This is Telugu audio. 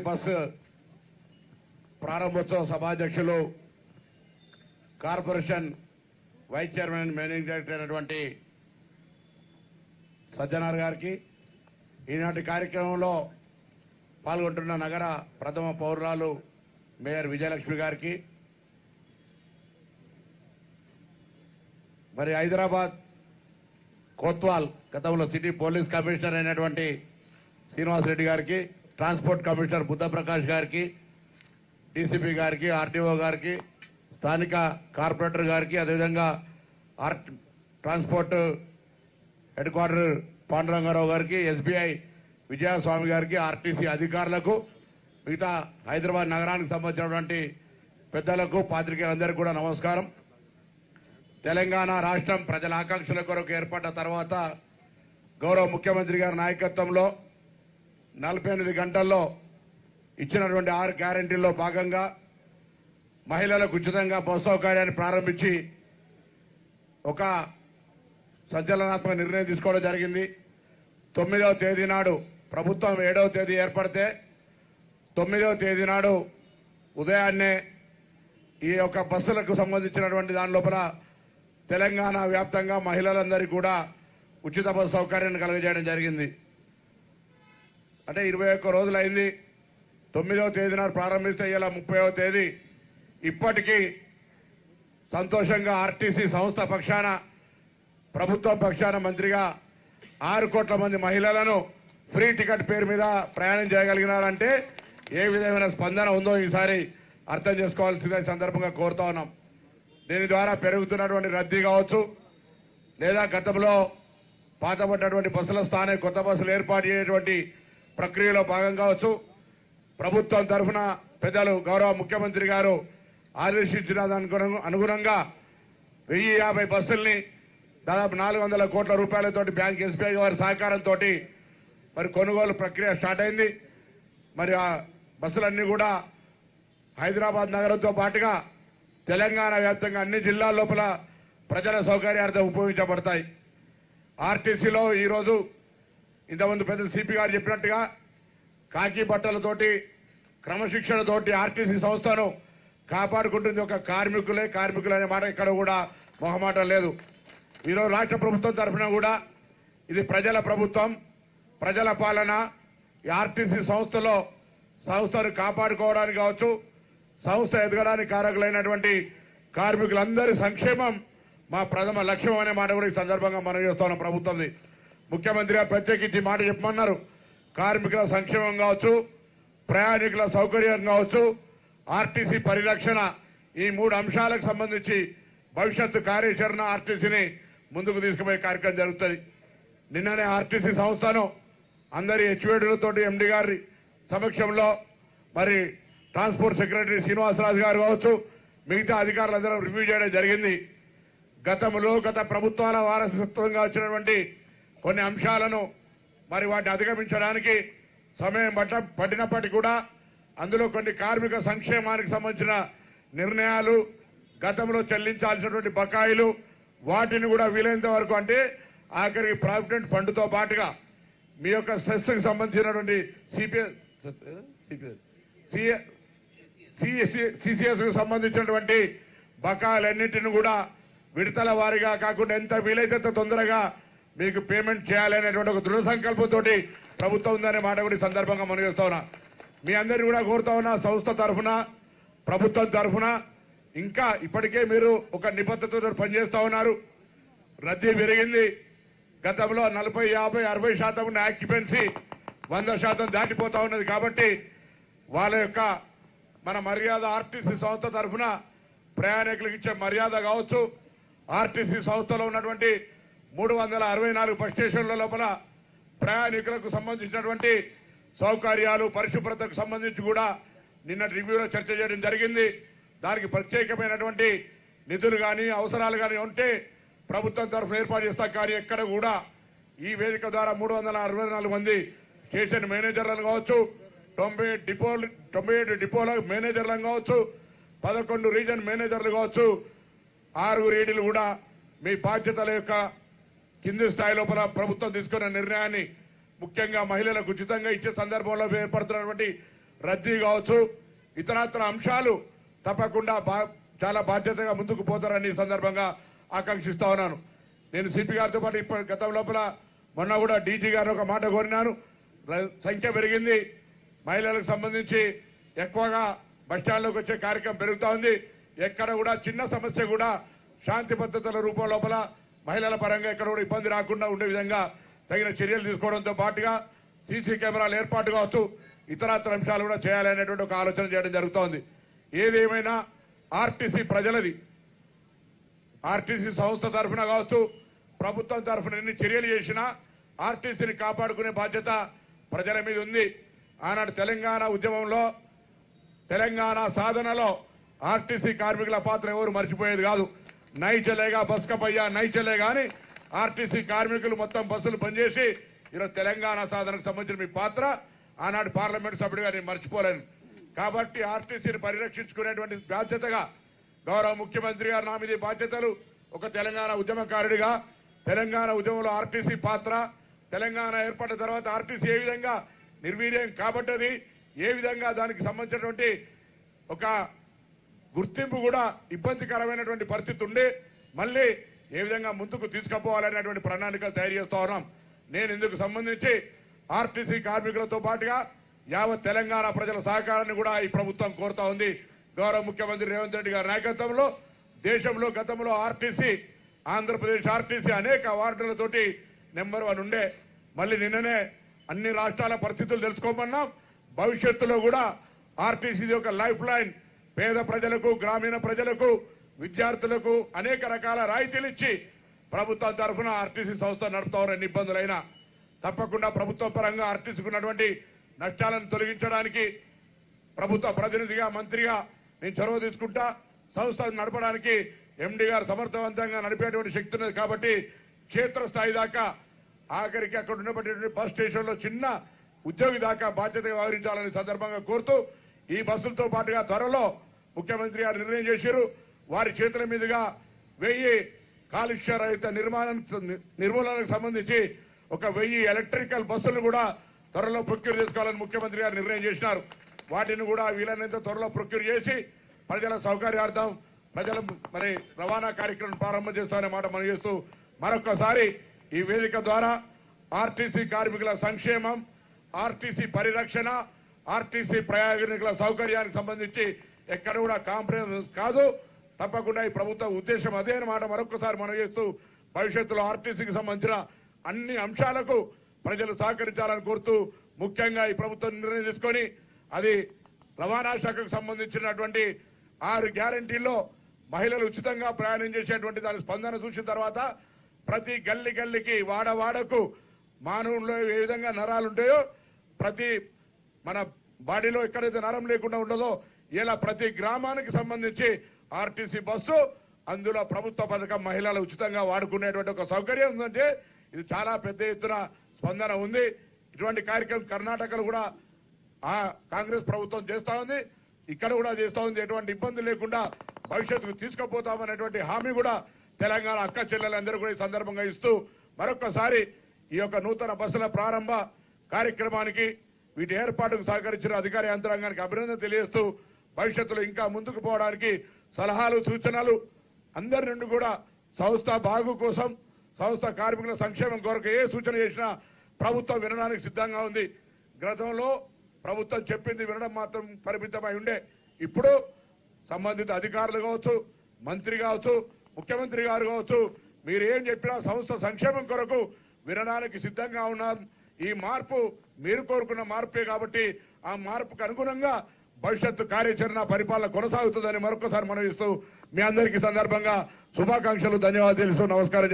బస్సు ప్రారంభోత్సవ సభాధ్యక్షులు corporation vice chairman and managing director అయినటువంటి సజ్జనార్ గారికి ఈనాటి కార్యక్రమంలో పాల్గొంటున్న నగర ప్రథమ పౌరురాలు మేయర్ విజయలక్ష్మి గారికి మరి హైదరాబాద్ కోత్వాల్ గతంలో సిటీ పోలీస్ కమిషనర్ అయినటువంటి శ్రీనివాస్ రెడ్డి గారికి ట్రాన్స్పోర్ట్ కమిషనర్ బుద్ధప్రకాష్ గారికి డీసీపీ గారికి ఆర్టీఓ గారికి స్థానిక కార్పొరేటర్ గారికి అదేవిధంగా R transport head quarter Pandurangarao గారికి ఎస్బీఐ విజయస్వామి గారికి ఆర్టీసీ అధికారులకు మిగతా హైదరాబాద్ నగరానికి సంబంధించినటువంటి పెద్దలకు పాత్రికేయులందరికీ కూడా నమస్కారం. తెలంగాణ రాష్ట్రం ప్రజల ఆకాంక్షల కొరకు ఏర్పడ్డ తర్వాత గౌరవ ముఖ్యమంత్రి గారి నాయకత్వంలో నలభై ఎనిమిది గంటల్లో ఇచ్చినటువంటి ఆరు గ్యారంటీల్లో భాగంగా మహిళలకు ఉచితంగా బస్ సౌకర్యాన్ని ప్రారంభించి ఒక సంచలనాత్మక నిర్ణయం తీసుకోవడం జరిగింది. తొమ్మిదవ తేదీ నాడు ప్రభుత్వం ఏడవ తేదీ ఏర్పడితే తొమ్మిదవ తేదీ నాడు ఉదయాన్నే ఈ యొక్క బస్సులకు సంబంధించినటువంటి దాని లోపల తెలంగాణ వ్యాప్తంగా మహిళలందరికీ కూడా ఉచిత బస్సు సౌకర్యాన్ని కలుగజేయడం జరిగింది. అంటే ఇరవై ఒక్క రోజులైంది. తొమ్మిదవ తేదీ నాడు ప్రారంభిస్తే ఇలా ముప్పైవ తేదీ. ఇప్పటికీ సంతోషంగా ఆర్టీసీ సంస్థ పక్షాన ప్రభుత్వం పక్షాన మంత్రిగా ఆరు కోట్ల మంది మహిళలను ఫ్రీ టికెట్ పేరు మీద ప్రయాణం చేయగలిగినారంటే ఏ విధమైన స్పందన ఉందో ఈసారి అర్థం చేసుకోవాల్సిందే సందర్భంగా కోరుతా ఉన్నాం. దీని ద్వారా పెరుగుతున్నటువంటి రద్దీ కావచ్చు లేదా గతంలో పాతపడ్డటువంటి బస్సుల స్థానం కొత్త బస్సులు ఏర్పాటు చేయటువంటి ప్రక్రియలో భాగం కావచ్చు. ప్రభుత్వం తరఫున పెద్దలు గౌరవ ముఖ్యమంత్రి గారు ఆదేశించిన అనుగుణంగా వెయ్యి యాభై బస్సుల్ని దాదాపు నాలుగు వందల కోట్ల రూపాయలతోటి బ్యాంక్ ఎస్బీఐ వారి సహకారంతో మరి కొనుగోలు ప్రక్రియ స్టార్ట్ అయింది. మరి ఆ బస్సులన్నీ కూడా హైదరాబాద్ నగరంతో పాటుగా తెలంగాణ వ్యాప్తంగా అన్ని జిల్లాల లోపల ప్రజల సౌకర్యార్థం ఉపయోగించబడతాయి. ఆర్టీసీలో ఈరోజు ఇంతకుముందు పెద్ద సిపి గారు చెప్పినట్టుగా కాకి బట్టలతోటి క్రమశిక్షణతోటి ఆర్టీసీ సంస్థను కాపాడుకుంటుంది ఒక కార్మికులే కార్మికులు అనే మాట ఇక్కడ కూడా మొహమాటం లేదు. ఈరోజు రాష్ట్ర ప్రభుత్వం తరఫున కూడా ఇది ప్రజల ప్రభుత్వం ప్రజల పాలన ఈ ఆర్టీసీ సంస్థలో సంస్థను కాపాడుకోవడానికి కావచ్చు సంస్థ ఎదగడానికి కారకులైనటువంటి కార్మికులందరి సంక్షేమం మా ప్రథమ లక్ష్యం అనే మాట కూడా ఈ సందర్భంగా మనం చేస్తున్నాం ప్రభుత్వంది ముఖ్యమంత్రిగా ప్రత్యేకించి మాట చెప్పమన్నారు. కార్మికుల సంక్షేమం కావచ్చు ప్రయాణికుల సౌకర్యం కావచ్చు ఆర్టీసీ పరిరక్షణ ఈ మూడు అంశాలకు సంబంధించి భవిష్యత్తు కార్యాచరణ ఆర్టీసీని ముందుకు తీసుకుపోయే కార్యక్రమం జరుగుతుంది. నిన్ననే ఆర్టీసీ సంస్థను అందరి హెచ్వేడులతోటి ఎండి గారి సమక్షంలో మరి ట్రాన్స్పోర్ట్ సెక్రటరీ శ్రీనివాసరాజు గారు కావచ్చు మిగతా అధికారులందరూ రివ్యూ చేయడం జరిగింది. గతంలో గత ప్రభుత్వాల వారసత్వంగా వచ్చినటువంటి కొన్ని అంశాలను మరి వాటిని అధిగమించడానికి సమయం పట్ట పట్టినప్పటికీ కూడా అందులో కొన్ని కార్మిక సంక్షేమానికి సంబంధించిన నిర్ణయాలు గతంలో చెల్లించాల్సినటువంటి బకాయిలు వాటిని కూడా వీలైనంత వరకు అంటే ఆఖరికి ప్రావిడెంట్ ఫండ్తో పాటుగా మీ యొక్క సెస్కి సంబంధించినటువంటి సిపిఎస్కు సంబంధించినటువంటి బకాయిలన్నింటిని కూడా విడతల వారీగా కాకుండా ఎంత వీలైతే తొందరగా మీకు పేమెంట్ చేయాలనేటువంటి ఒక దృఢ సంకల్పంతో ప్రభుత్వం ఉందనే మాట కూడా ఈ సందర్భంగా మనగిస్తా ఉన్నా. మీ అందరిని కూడా కోరుతా ఉన్నా సంస్థ తరఫున ప్రభుత్వం తరఫున. ఇంకా ఇప్పటికే మీరు ఒక నిబద్ధతతో పనిచేస్తా ఉన్నారు. రద్దీ పెరిగింది. గతంలో నలభై యాభై అరవై శాతం ఉన్న ఆక్యుపెన్సీ వంద శాతం దాటిపోతా ఉన్నది కాబట్టి వాళ్ళ యొక్క మన మర్యాద ఆర్టీసీ సంస్థ తరఫున ప్రయాణికులకు ఇచ్చే మర్యాద కావచ్చు. ఆర్టీసీ సంస్థలో ఉన్నటువంటి మూడు వందల అరవై నాలుగు బస్ స్టేషన్ల లోపల ప్రయాణికులకు సంబంధించినటువంటి సౌకర్యాలు పరిశుభ్రతకు సంబంధించి కూడా నిన్న రివ్యూలో చర్చ చేయడం జరిగింది. దానికి ప్రత్యేకమైనటువంటి నిధులు కానీ అవసరాలు కానీ ఉంటే ప్రభుత్వం తరఫున ఏర్పాటు చేస్తాం. కానీ ఎక్కడ కూడా ఈ వేదిక ద్వారా మూడు వందల అరవై నాలుగు మంది స్టేషన్ మేనేజర్లను కావచ్చు తొంభై డిపో తొంభై ఏడు డిపోల మేనేజర్లను కావచ్చు పదకొండు రీజన్ మేనేజర్లు కావచ్చు ఆరుగురు ఈడీలు కూడా మీ బాధ్యతల యొక్క కింది స్థాయి లోపల ప్రభుత్వం తీసుకున్న నిర్ణయాన్ని ముఖ్యంగా మహిళలకు ఉచితంగా ఇచ్చే సందర్భంలో ఏర్పడుతున్నటువంటి రద్దీ కావచ్చు ఇతరత్ర అంశాలు తప్పకుండా బా- చాలా బాధ్యతగా ముందుకు పోతారని సందర్భంగా ఆకాంక్షిస్తా ఉన్నాను. నేను సిపి గారితో పాటు ఇప్పటి గతం లోపల మొన్న కూడా డీజీ గారు ఒక మాట కోరినాను సంఖ్య పెరిగింది. మహిళలకు సంబంధించి ఎక్కువగా బస్టాండ్లోకి వచ్చే కార్యక్రమం పెరుగుతా ఉంది. ఎక్కడ కూడా చిన్న సమస్య కూడా శాంతి భద్రతల రూపం లోపల మహిళల పరంగా ఎక్కడ కూడా ఇబ్బంది రాకుండా ఉండే విధంగా తగిన చర్యలు తీసుకోవడంతో పాటుగా సీసీ కెమెరాలు ఏర్పాటు కావచ్చు ఇతరత్ర అంశాలు కూడా చేయాలనేటువంటి ఒక ఆలోచన చేయడం జరుగుతోంది. ఏదేమైనా ఆర్టీసీ ప్రజలది ఆర్టీసీ సంస్థ తరఫున కావచ్చు ప్రభుత్వం తరఫున ఎన్ని చర్యలు చేసినా ఆర్టీసీని కాపాడుకునే బాధ్యత ప్రజల మీద ఉంది. ఆనాడు తెలంగాణ ఉద్యమంలో తెలంగాణ సాధనలో ఆర్టీసీ కార్మికుల పాత్ర ఎవరు మర్చిపోయేది కాదు. నై చలేగా బస్కపయ్యా నై చలే ఆర్టీసీ కార్మికులు మొత్తం బస్సులు పనిచేసి ఈరోజు తెలంగాణ సాధనకు సంబంధించిన మీ పాత్ర. ఆనాడు పార్లమెంట్ సభ్యుడిగా నేను మర్చిపోలేను. కాబట్టి ఆర్టీసీని పరిరక్షించుకునేటువంటి బాధ్యతగా గౌరవ ముఖ్యమంత్రి గారు నా మీద బాధ్యతలు. ఒక తెలంగాణ ఉద్యమకారుడిగా తెలంగాణ ఉద్యమంలో ఆర్టీసీ పాత్ర. తెలంగాణ ఏర్పడిన తర్వాత ఆర్టీసీ ఏ విధంగా నిర్వీర్యం కాబట్టది ఏ విధంగా దానికి సంబంధించినటువంటి ఒక గుర్తింపు కూడా ఇబ్బందికరమైనటువంటి పరిస్థితి ఉండి మళ్ళీ ఏ విధంగా ముందుకు తీసుకుపోవాలనేటువంటి ప్రణాళికలు తయారు చేస్తా ఉన్నాం. నేను ఇందుకు సంబంధించి ఆర్టీసీ కార్మికులతో పాటుగా యావత్ తెలంగాణ ప్రజల సహకారాన్ని కూడా ఈ ప్రభుత్వం కోరుతా ఉంది. గౌరవ ముఖ్యమంత్రి రేవంత్ రెడ్డి గారి నాయకత్వంలో దేశంలో గతంలో ఆర్టీసీ ఆంధ్రప్రదేశ్ ఆర్టీసీ అనేక అవార్డులతోటి నెంబర్ వన్ ఉండే. మళ్ళీ నిన్ననే అన్ని రాష్ట్రాల పరిస్థితులు తెలుసుకోమన్నాం. భవిష్యత్తులో కూడా ఆర్టీసీ ఒక లైఫ్ లైన్ పేద ప్రజలకు గ్రామీణ ప్రజలకు విద్యార్థులకు అనేక రకాల రాయితీలు ఇచ్చి ప్రభుత్వం తరఫున ఆర్టీసీ సంస్థ నడుపుతారు ఎన్ని ఇబ్బందులైనా తప్పకుండా ప్రభుత్వ పరంగా ఆర్టీసీకి ఉన్నటువంటి నష్టాలను తొలగించడానికి ప్రభుత్వ ప్రతినిధిగా మంత్రిగా నేను చొరవ తీసుకుంటా. సంస్థ నడపడానికి ఎండీ గారు సమర్థవంతంగా నడిపేటువంటి శక్తి ఉన్నది కాబట్టి క్షేత్రస్థాయి దాకా ఆఖరికి అక్కడ ఉన్నటువంటి బస్ స్టేషన్లో చిన్న ఉద్యోగి దాకా బాధ్యతగా వ్యవహరించాలని సందర్భంగా కోరుతూ ఈ బస్సులతో పాటుగా త్వరలో ముఖ్యమంత్రి గారు నిర్ణయం చేశారు. వారి చేతుల మీదుగా వెయ్యి కాలుష్య రహిత నిర్మాణం నిర్మూలనకు సంబంధించి ఒక వెయ్యి ఎలక్ట్రికల్ బస్సులు కూడా త్వరలో ప్రొక్యూర్ చేసుకోవాలని ముఖ్యమంత్రి గారు నిర్ణయం చేసినారు. వాటిని కూడా వీలైనంత త్వరలో ప్రొక్యూర్ చేసి ప్రజల సౌకర్యార్థం ప్రజల మరి రవాణా కార్యక్రమం ప్రారంభం చేస్తామనే మాట మనం చేస్తూ మరొకసారి ఈ వేదిక ద్వారా ఆర్టీసీ కార్మికుల సంక్షేమం ఆర్టీసీ పరిరక్షణ ఆర్టీసీ ప్రయాణికుల సౌకర్యానికి సంబంధించి ఎక్కడ కూడా కాంప్రమైజ్ కాదు. తప్పకుండా ఈ ప్రభుత్వ ఉద్దేశం అదే అన్నమాట. మరొకసారి మనం చేస్తూ భవిష్యత్తులో ఆర్టీసీకి సంబంధించిన అన్ని అంశాలకు ప్రజలు సహకరించాలని కోరుతూ ముఖ్యంగా ఈ ప్రభుత్వం నిర్ణయం తీసుకొని అది రవాణా శాఖకు సంబంధించినటువంటి ఆరు గ్యారంటీల్లో మహిళలు ఉచితంగా ప్రయాణం చేసేటువంటి దాని స్పందన చూసిన తర్వాత ప్రతి గల్లి గల్లికి వాడవాడకు మానవుల్లో ఏ విధంగా నరాలు ఉంటాయో ప్రతి మన బాడీలో ఎక్కడైతే నరం లేకుండా ఉండదో ఇలా ప్రతి గ్రామానికి సంబంధించి ఆర్టీసీ బస్సు అందులో ప్రభుత్వ పథకం మహిళలు ఉచితంగా వాడుకునేటువంటి ఒక సౌకర్యం ఉందంటే ఇది చాలా పెద్ద ఎత్తున స్పందన ఉంది. ఇటువంటి కార్యక్రమం కర్ణాటకలో కూడా ఆ కాంగ్రెస్ ప్రభుత్వం చేస్తా ఉంది. ఇక్కడ కూడా చేస్తా ఉంది. ఎటువంటి ఇబ్బంది లేకుండా భవిష్యత్తుకు తీసుకుపోతామనేటువంటి హామీ కూడా తెలంగాణ అక్క చెల్లెలందరూ కూడా ఈ సందర్భంగా ఇస్తూ మరొకసారి ఈ యొక్క నూతన బస్సుల ప్రారంభ కార్యక్రమానికి వీటి ఏర్పాటుకు సహకరించిన అధికార యంత్రాంగానికి అభినందన తెలియజేస్తూ భవిష్యత్తులో ఇంకా ముందుకు పోవడానికి సలహాలు సూచనలు అందరి నుండి కూడా సంస్థ బాగు కోసం సంస్థ కార్మికుల సంక్షేమం కొరకు ఏ సూచన చేసినా ప్రభుత్వం వినడానికి సిద్ధంగా ఉంది. గతంలో ప్రభుత్వం చెప్పింది వినడం మాత్రం పరిమితమై ఉండే. ఇప్పుడు సంబంధిత అధికారులు కావచ్చు మంత్రి కావచ్చు ముఖ్యమంత్రి గారు కావచ్చు మీరు ఏం చెప్పినా సంస్థ సంక్షేమం కొరకు వినడానికి సిద్ధంగా ఉన్నాం. ఈ మార్పు మీరు కోరుకున్న మార్పే కాబట్టి ఆ మార్పుకు అనుగుణంగా భవిష్యత్తు కార్యాచరణ పరిపాలన కొనసాగుతుందని మరొకసారి మనం ఇస్తూ మీ అందరికీ సందర్భంగా శుభాకాంక్షలు ధన్యవాదాలు తెలుస్తూ నమస్కారం